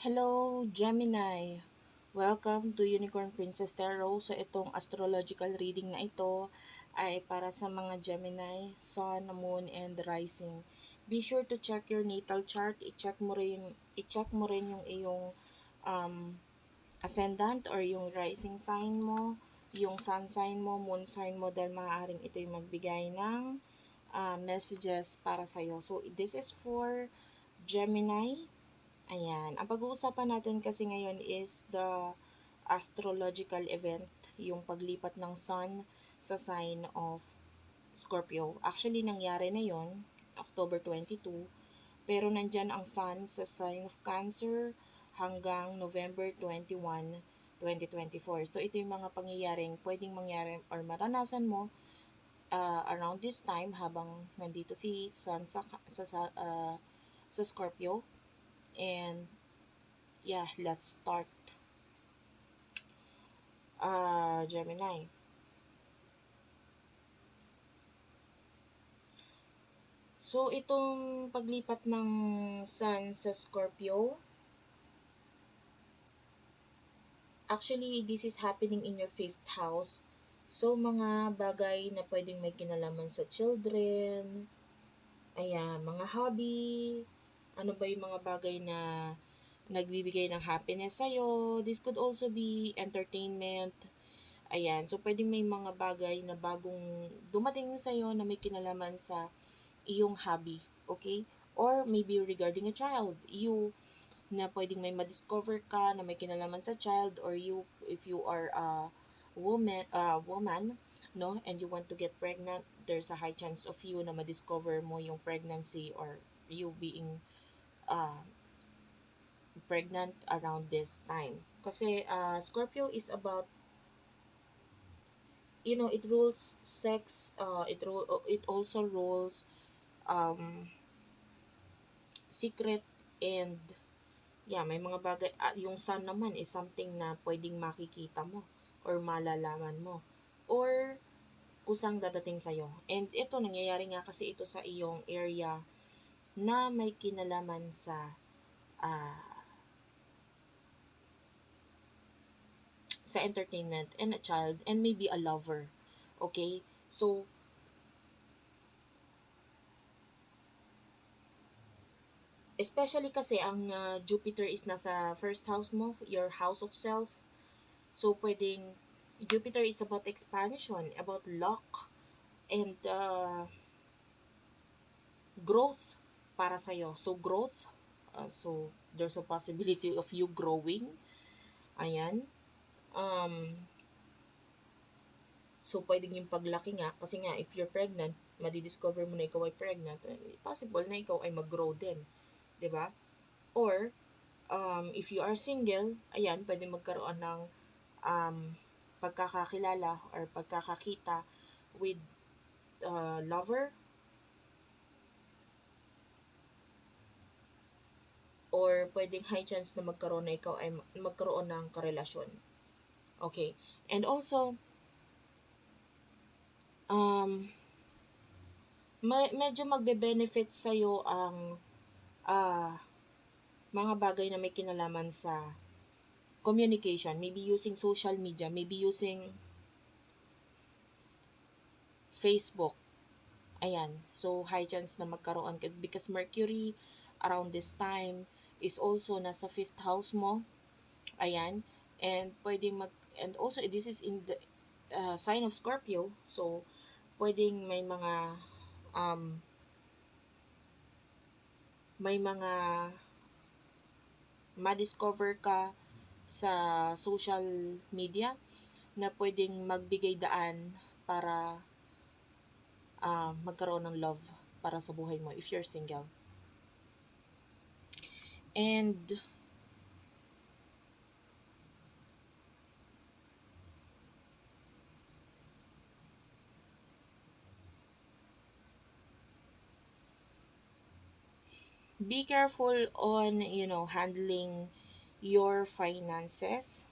Hello, Gemini! Welcome to Unicorn Princess Tarot. So, itong astrological reading na ito ay para sa mga Gemini, Sun, Moon, and Rising. Be sure to check your natal chart. I-check mo rin, i-check mo rin yung iyong um, ascendant or yung rising sign mo, yung sun sign mo, moon sign mo, dahil maaaring ito yung magbigay ng uh, messages para sa'yo. So, this is for Gemini, Ayan. Ang pag-uusapan natin kasi ngayon is the astrological event, yung paglipat ng sun sa sign of Scorpio. Actually, nangyari na yon October 22. Pero nandyan ang sun sa sign of Cancer hanggang November 21, 2024. So, ito yung mga pangyayaring pwedeng mangyari or maranasan mo uh, around this time habang nandito si sun sa, sa, uh, sa Scorpio and yeah, let's start. Uh, Gemini. So, itong paglipat ng Sun sa Scorpio, actually, this is happening in your fifth house. So, mga bagay na pwedeng may kinalaman sa children, ayan, mga hobby, ano ba yung mga bagay na nagbibigay ng happiness sa'yo. This could also be entertainment. Ayan. So, pwedeng may mga bagay na bagong dumating sa'yo na may kinalaman sa iyong hobby. Okay? Or maybe regarding a child. You na pwedeng may ma-discover ka na may kinalaman sa child or you if you are a woman uh, woman no and you want to get pregnant there's a high chance of you na ma-discover mo yung pregnancy or you being uh, pregnant around this time. Kasi uh, Scorpio is about you know, it rules sex, uh, it rule it also rules um secret and yeah, may mga bagay uh, yung sun naman is something na pwedeng makikita mo or malalaman mo or kusang dadating sa'yo. And ito, nangyayari nga kasi ito sa iyong area na may kinalaman sa uh, sa entertainment and a child and maybe a lover. Okay? So, especially kasi ang uh, Jupiter is nasa first house mo, your house of self. So, pwedeng Jupiter is about expansion, about luck, and uh, growth para sa iyo. So growth, uh, so there's a possibility of you growing. Ayan. Um, so pwedeng yung paglaki nga kasi nga if you're pregnant, madidiscover mo na ikaw ay pregnant, eh, possible na ikaw ay mag-grow din. 'Di ba? Or um, if you are single, ayan, pwede magkaroon ng um, pagkakakilala or pagkakakita with uh, lover or pwedeng high chance na magkaroon na ikaw ay magkaroon ng karelasyon. Okay. And also, um, may, medyo magbe-benefit sa'yo ang uh, mga bagay na may kinalaman sa communication. Maybe using social media, maybe using Facebook. Ayan. So, high chance na magkaroon. Because Mercury, around this time, is also nasa fifth house mo. Ayan. And pwedeng mag, and also this is in the uh, sign of Scorpio. So, pwedeng may mga, um, may mga ma-discover ka sa social media na pwedeng magbigay daan para uh, magkaroon ng love para sa buhay mo if you're single. And be careful on, you know, handling your finances.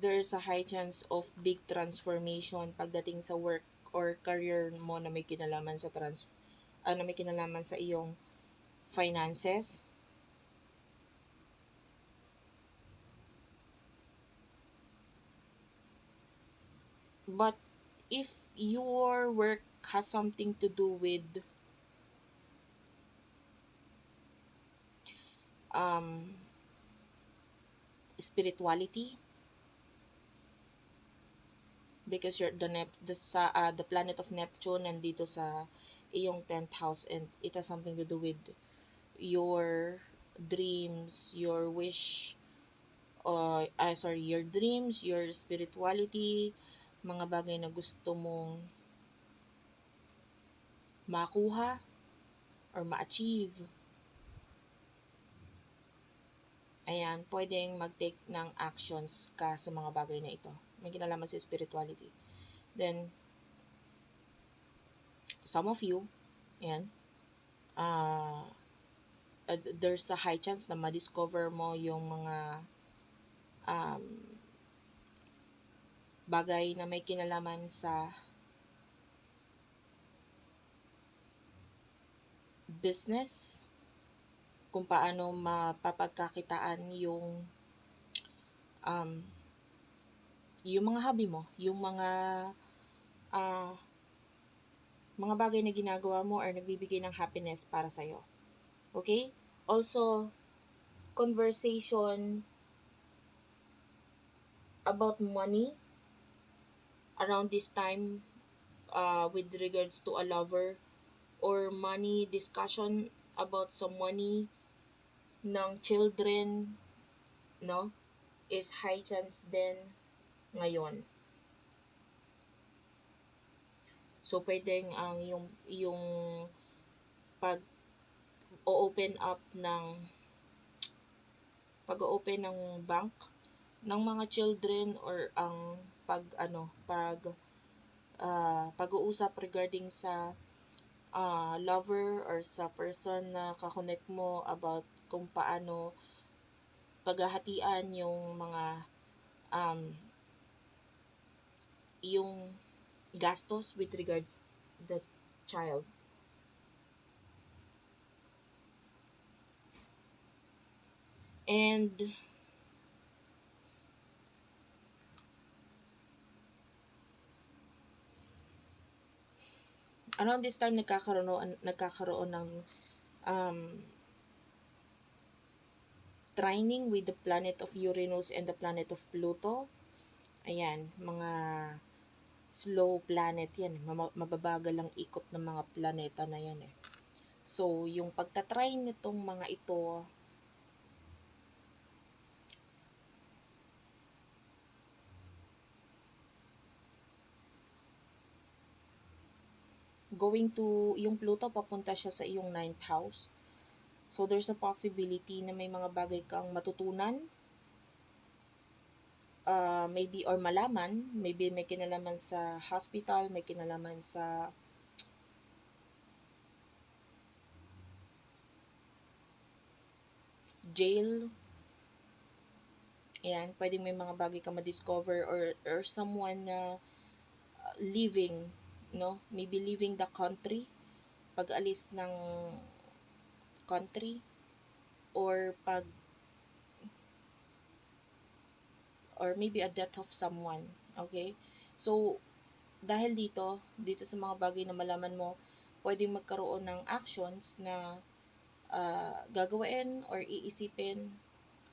There's a high chance of big transformation pagdating sa work or career mo na may kinalaman sa trans ano may kinalaman sa iyong finances, but if your work has something to do with um, spirituality because you're the nep the sa uh, the planet of Neptune nandito sa iyong 10th house and it has something to do with your dreams, your wish uh, ah, sorry, your dreams, your spirituality, mga bagay na gusto mong makuha or ma-achieve. Ayan, pwedeng mag-take ng actions ka sa mga bagay na ito. May kinalaman sa spirituality. Then, some of you, ayan, uh, uh, there's a high chance na ma-discover mo yung mga um, bagay na may kinalaman sa business, kung paano mapapagkakitaan yung um, yung mga hobby mo, yung mga uh, mga bagay na ginagawa mo or nagbibigay ng happiness para sa'yo. Okay? Also, conversation about money around this time uh, with regards to a lover or money discussion about some money ng children no is high chance din ngayon so pwedeng ang yung yung pag o-open up ng pag-open ng bank ng mga children or ang pag ano pag uh, pag-uusap regarding sa uh, lover or sa person na kakonect mo about kung paano paghahatian yung mga um, yung gastos with regards the child. And around this time nagkakaroon nagkakaroon ng um, trining with the planet of Uranus and the planet of Pluto. Ayan, mga slow planet yan. Mababagal lang ikot ng mga planeta na yan eh. So, yung pagtatry nitong mga ito, going to, yung Pluto, papunta siya sa iyong ninth house. So, there's a possibility na may mga bagay kang matutunan, uh, maybe, or malaman, maybe may kinalaman sa hospital, may kinalaman sa jail, Ayan, pwedeng may mga bagay ka ma-discover or, or someone na uh, living no? Maybe leaving the country, pag-alis ng country, or pag or maybe a death of someone, okay? So, dahil dito, dito sa mga bagay na malaman mo, pwedeng magkaroon ng actions na uh, gagawin or iisipin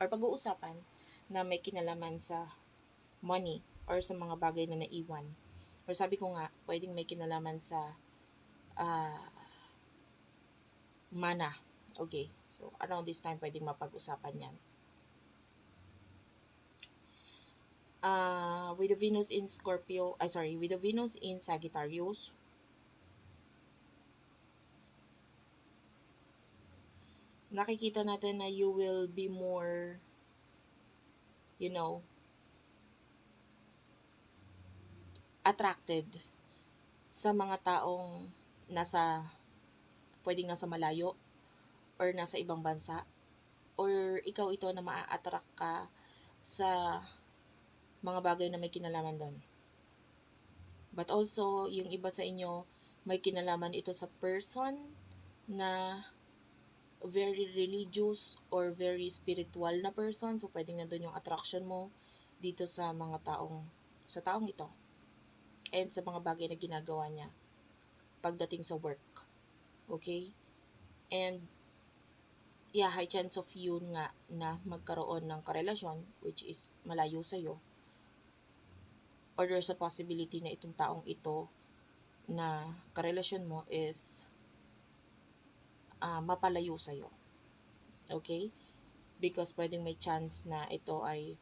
or pag-uusapan na may kinalaman sa money or sa mga bagay na naiwan. Or sabi ko nga, pwedeng may kinalaman sa uh, mana. Okay. So, around this time, pwedeng mapag-usapan yan. Uh, with the Venus in Scorpio, ay uh, sorry, with the Venus in Sagittarius, nakikita natin na you will be more, you know, attracted sa mga taong nasa pwedeng nasa malayo or nasa ibang bansa or ikaw ito na maa-attract ka sa mga bagay na may kinalaman doon. But also, yung iba sa inyo, may kinalaman ito sa person na very religious or very spiritual na person. So, pwedeng na doon yung attraction mo dito sa mga taong, sa taong ito. And sa mga bagay na ginagawa niya pagdating sa work. Okay? And yeah, high chance of yun nga na magkaroon ng karelasyon which is malayo sa'yo. Or there's a possibility na itong taong ito na karelasyon mo is ah, mapalayo sa'yo. Okay? Because pwedeng may chance na ito ay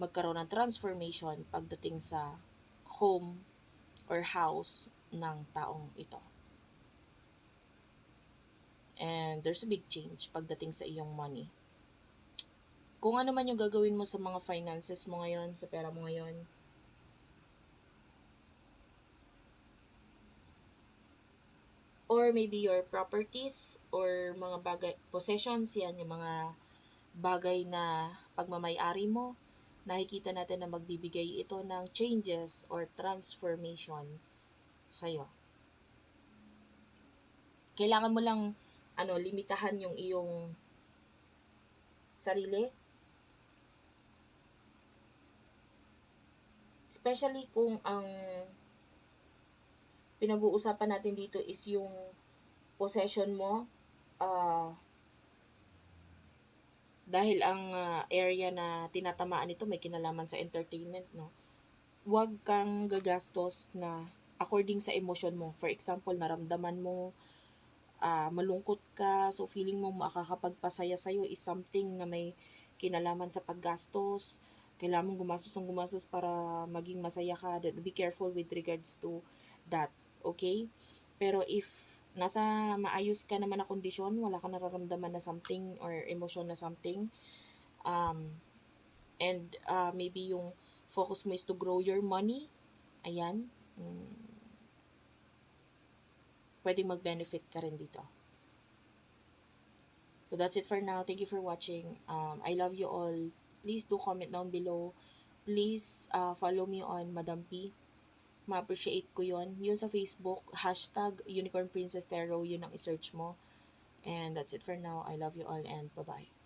magkaroon ng transformation pagdating sa home or house ng taong ito. And there's a big change pagdating sa iyong money. Kung ano man yung gagawin mo sa mga finances mo ngayon, sa pera mo ngayon, or maybe your properties or mga bagay, possessions, yan yung mga bagay na pagmamayari mo, nakikita natin na magbibigay ito ng changes or transformation sa'yo. Kailangan mo lang ano, limitahan yung iyong sarili. Especially kung ang pinag-uusapan natin dito is yung possession mo. ah dahil ang ah, area na tinatamaan nito may kinalaman sa entertainment, no? Huwag kang gagastos na according sa emotion mo. For example, naramdaman mo ah, malungkot ka, so feeling mo makakapagpasaya sa'yo is something na may kinalaman sa paggastos. Kailangan mong gumastos ng gumastos para maging masaya ka. Be careful with regards to that. Okay? Pero if nasa maayos ka naman na kondisyon, wala ka nararamdaman na something or emotion na something, um, and uh, maybe yung focus mo is to grow your money, ayan, mm, pwedeng mag-benefit ka rin dito. So that's it for now. Thank you for watching. Um, I love you all. Please do comment down below. Please uh, follow me on Madam P. Ma-appreciate ko yon. Yun sa Facebook, hashtag Unicorn Princess Tarot, yun ang isearch mo. And that's it for now. I love you all and bye-bye.